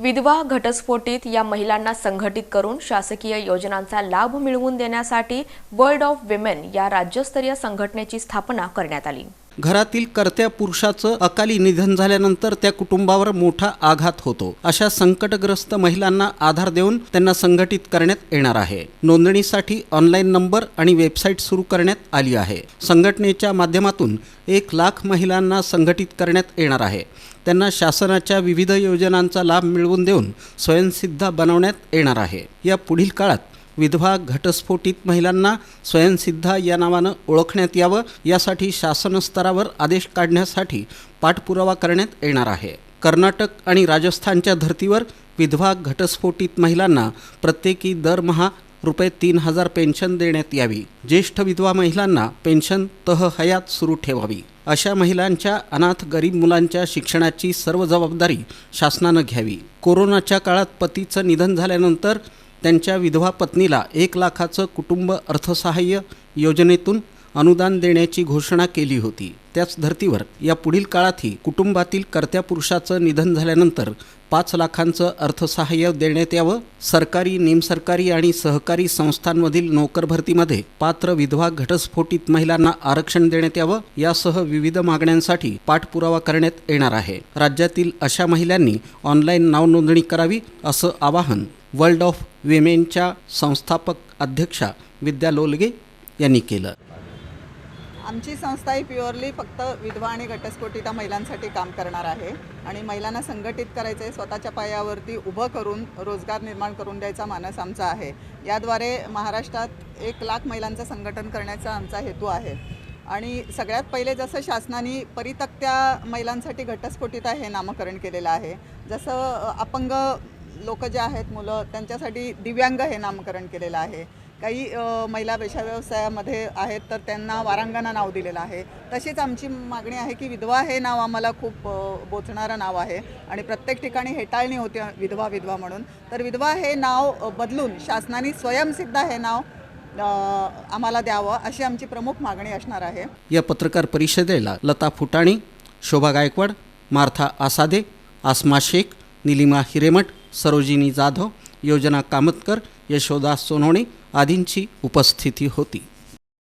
विधवा घटस्फोटीत या महिलांना संघटित करून शासकीय योजनांचा लाभ मिळवून देण्यासाठी वर्ल्ड ऑफ विमेन या राज्यस्तरीय संघटनेची स्थापना करण्यात आली. घरातील कर्त्या पुरुषाचं अकाली निधन झाल्यानंतर त्या कुटुंबावर मोठा आघात होतो. अशा संकटग्रस्त महिलांना आधार देऊन त्यांना संघटित करण्यात येणार आहे. नोंदणीसाठी ऑनलाईन नंबर आणि वेबसाईट सुरू करण्यात आली आहे. संघटनेच्या माध्यमातून एक लाख महिलांना संघटित करण्यात येणार आहे. त्यांना शासनाच्या विविध योजनांचा लाभ मिळवून देऊन स्वयंसिद्ध बनवण्यात येणार आहे. या पुढील काळात विधवा घटस्फोटित महिलांना स्वयंसिद्धा या नावानं ओळखण्यात यावं यासाठी शासनस्तरावर आदेश काढण्यासाठी पाठपुरावा करण्यात येणार आहे. कर्नाटक आणि राजस्थानच्या धर्तीवर विधवा घटस्फोटित महिलांना प्रत्येकी दरमहा रुपये तीन हजार पेन्शन देण्यात यावी. ज्येष्ठ विधवा महिलांना पेन्शन तह हयात सुरू ठेवावी. अशा महिलांच्या अनाथ गरीब मुलांच्या शिक्षणाची सर्व जबाबदारी शासनानं घ्यावी. कोरोनाच्या काळात पतीचं निधन झाल्यानंतर त्यांच्या विधवा पत्नीला एक लाखाचं कुटुंब अर्थसहाय्य योजनेतून अनुदान देण्याची घोषणा केली होती. त्याच धर्तीवर या पुढील काळातही कुटुंबातील कर्त्या पुरुषाचं निधन झाल्यानंतर पाच लाखांचं अर्थसहाय्य देण्यात यावं. सरकारी निमसरकारी आणि सहकारी संस्थांमधील नोकर भरतीमध्ये पात्र विधवा घटस्फोटित महिलांना आरक्षण देण्यात यावं. यासह विविध मागण्यांसाठी पाठपुरावा करण्यात येणार आहे. राज्यातील अशा महिलांनी ऑनलाईन नाव नोंदणी करावी असं आवाहन वर्ल्ड ऑफ विमेनच्या संस्थापक अध्यक्षा विद्या लोलगे यांनी केलं. आमची संस्था ही प्युअरली फक्त विधवा आणि घटस्फोटित महिलांसाठी काम करणार आहे आणि महिलांना संघटित करायचं आहे स्वतःच्या पायावरती उभं करून रोजगार निर्माण करून द्यायचा मानस आमचा आहे. याद्वारे महाराष्ट्रात एक लाख महिलांचं संघटन करण्याचा आमचा हेतू आहे. आणि सगळ्यात पहिले जसं शासनाने परितक्त्या महिलांसाठी घटस्फोटिता हे नामकरण केलेलं आहे जसं अपंग लोक जे आहेत मुलं त्यांच्यासाठी दिव्यांग हे नामकरण केलेलं आहे. काही महिला व्यवसायामध्ये आहेत तर त्यांना वारांगणा नाव दिलेलं आहे. तशीच आमची मागणी आहे की विधवा हे नाव आम्हाला खूप बोचणारं नाव आहे आणि प्रत्येक ठिकाणी हेटाळणी होते विधवा विधवा म्हणून. तर विधवा हे नाव बदलून शासनाने स्वयंसिद्ध हे नाव आम्हाला द्यावं अशी आमची प्रमुख मागणी असणार आहे. या पत्रकार परिषदेला लता फुटाणी शोभा गायकवाड मार्था आसादे आसमा शेख निलिमा हिरेमठ सरोजिनी जाधव योजना कामतकर यशोदा सोनवणे आदींची उपस्थिती होती.